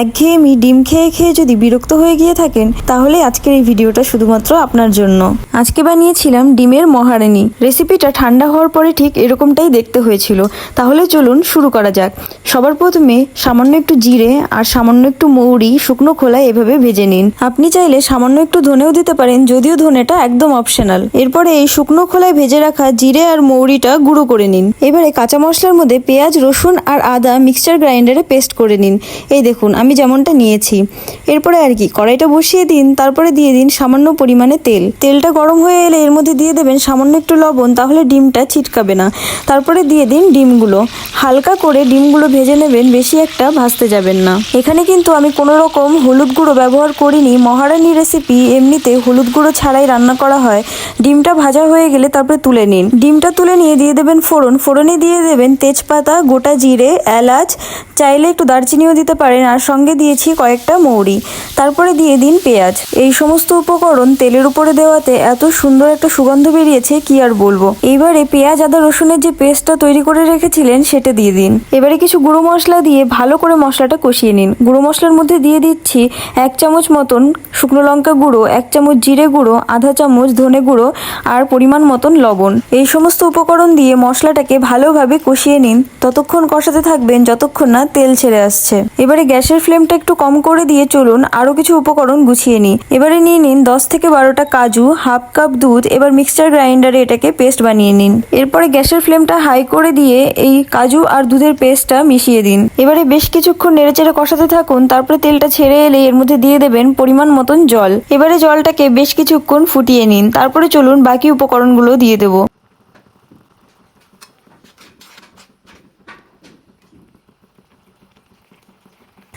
একঘেয়েমি ডিম খেয়ে খেয়ে যদি বিরক্ত হয়ে গিয়ে থাকেন, তাহলে আজকের এই ভিডিওটা শুধুমাত্র আপনার জন্য। আজকে বানিয়েছিলাম ডিমের মহারানী। রেসিপিটা ঠান্ডা হওয়ার পরে ঠিক এরকমটাই দেখতে হয়েছিল। তাহলে চলুন শুরু করা যাক। সবার প্রথমে সামান্য একটু জিরে আর সামান্য একটু মৌরি শুকনো খোলায় এভাবে ভেজে নিন। আপনি চাইলে সামান্য একটু ধনেও দিতে পারেন, যদিও ধনেটা একদম অপশনাল। এরপরে এই শুকনো খোলায় ভেজে রাখা জিরে আর মৌরিটা গুঁড়ো করে নিন। এবারে কাঁচা মশলার মধ্যে পেঁয়াজ, রসুন আর আদা মিক্সচার গ্রাইন্ডারে পেস্ট করে নিন। এই দেখুন আমি যেমনটা নিয়েছি। এরপরে আর কি, কড়াইটা বসিয়ে দিন, তারপরে দিয়ে দিন সামান্য পরিমাণে তেল। তেলটা গরম হয়ে এলে এর মধ্যে দিয়ে দেবেন সামান্য একটু লবণ, তাহলে ডিমটা ছিটকাবে না। তারপরে দিয়ে দিন ডিমগুলো। হালকা করে ডিমগুলো ভেজে নেবেন, বেশি একটা ভাজতে যাবেন না। এখানে কিন্তু আমি কোনো রকম হলুদ গুঁড়ো ব্যবহার করিনি। মহারানী রেসিপি, এমনিতে হলুদ গুঁড়ো ছাড়াই রান্না করা হয়। ডিমটা ভাজা হয়ে গেলে তারপরে তুলে নিন। ডিমটা তুলে নিয়ে দিয়ে দেবেন ফোড়ন। ফোড়নে দিয়ে দেবেন তেজপাতা, গোটা জিরে, এলাচ, চাইলে একটু দারচিনিও দিতে পারেন। আর সঙ্গে দিয়েছি কয়েকটা মৌরি, তারপরে দিয়ে দিন পেঁয়াজ। এই সমস্ত উপকরণ তেলের উপরে দেওয়াতে এত সুন্দর একটা সুগন্ধ বেরিয়েছে, কি আর বলব? এইবারে পেঁয়াজ, আদা, রসুনের যে পেস্টটা তৈরি করে রেখেছিলেন, সেটা দিয়ে দিন। এবারে কিছু গুঁড়ো মশলা দিয়ে ভালো করে মশলাটা কষিয়ে নিন। গুঁড়ো মশলার মধ্যে দিয়ে দিচ্ছি এক চামচ মতন শুকনো লঙ্কা গুঁড়ো, এক চামচ জিরে গুঁড়ো, আধা চামচ ধনে গুঁড়ো, আর পরিমাণ মতন লবণ। এই সমস্ত উপকরণ দিয়ে মশলাটাকে ভালোভাবে কষিয়ে নিন। ততক্ষণ কষাতে থাকবেন যতক্ষণ না তেল ছেড়ে আসছে। এবারে গ্যাসের ফ্লেমটা একটু কম করে দিয়ে চলুন, আরও কিছু উপকরণ গুছিয়ে নিই। এবারে নিয়ে নিন দশ থেকে বারোটা কাজু, হাফ কাপ দুধ, এবার মিক্সচার গ্রাইন্ডারে এটাকে পেস্ট বানিয়ে নিন। এরপরে গ্যাসের ফ্লেমটা হাই করে দিয়ে এই কাজু আর দুধের পেস্টটা মিশিয়ে দিন। এবারে বেশ কিছুক্ষণ নেড়েচেড়ে কষাতে থাকুন, তারপরে তেলটা ছেড়ে এলে এর মধ্যে দিয়ে দেবেন পরিমাণ মতন জল। এবারে জলটাকে বেশ কিছুক্ষণ ফুটিয়ে নিন, তারপরে চলুন বাকি উপকরণগুলো দিয়ে দেবো।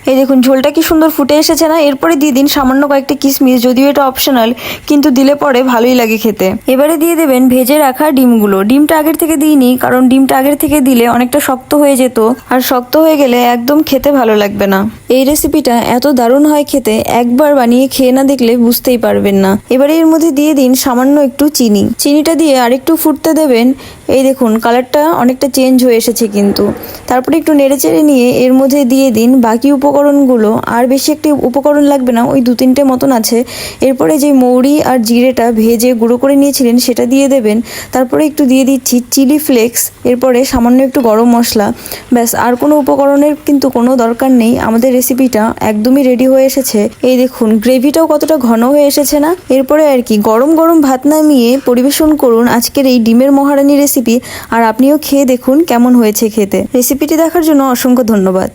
এই দেখুন, ঝোলটা কি সুন্দর ফুটে এসেছে না? এরপরে দিয়ে দিন সামান্য কয়েকটা কিশমিশ, যদিও এটা অপশনাল কিন্তু দিলে পরে ভালোই লাগে খেতে। এবারে দিয়ে দেবেন ভেজে রাখা ডিমগুলো। ডিমটা আগের থেকে দিইনি, কারণ ডিমটা আগের থেকে দিলে অনেকটা শক্ত হয়ে যেত, আর শক্ত হয়ে গেলে একদম খেতে ভালো লাগবে না। এই রেসিপিটা এত দারুণ হয় খেতে, একবার বানিয়ে খেয়ে না দেখলে বুঝতেই পারবেন না। এবারে এর মধ্যে দিয়ে দিন সামান্য একটু চিনি। চিনিটা দিয়ে আরেকটু ফুটতে দেবেন এই দেখুন কালারটা অনেকটা চেঞ্জ হয়ে এসেছে কিন্তু। তারপরে একটু নেড়ে চেড়ে নিয়ে এর মধ্যে দিয়ে দিন, বাকি উপকরণগুলো, আর বেশি একটি উপকরণ লাগবে না, ওই দু তিনটে মতন আছে। এরপরে যে মৌরি আর জিরেটা ভেজে গুঁড়ো করে নিয়েছিলেন, সেটা দিয়ে দেবেন। তারপরে একটু দিয়ে দিচ্ছি চিলি ফ্লেক্স এরপরে সামান্য একটু গরম মশলা। ব্যাস, আর কোনো উপকরণের কিন্তু কোনো দরকার নেই, আমাদের রেসিপিটা একদমই রেডি হয়ে এসেছে। এই দেখুন গ্রেভিটাও কতটা ঘন হয়ে এসেছে না? এরপরে আর কি, গরম গরম ভাত নামিয়ে পরিবেশন করুন আজকের এই ডিমের মহারানি মহারানী রেসিপি আর আপনিও খেয়ে দেখুন কেমন হয়েছে খেতে। রেসিপিটি দেখার জন্য অসংখ্য ধন্যবাদ।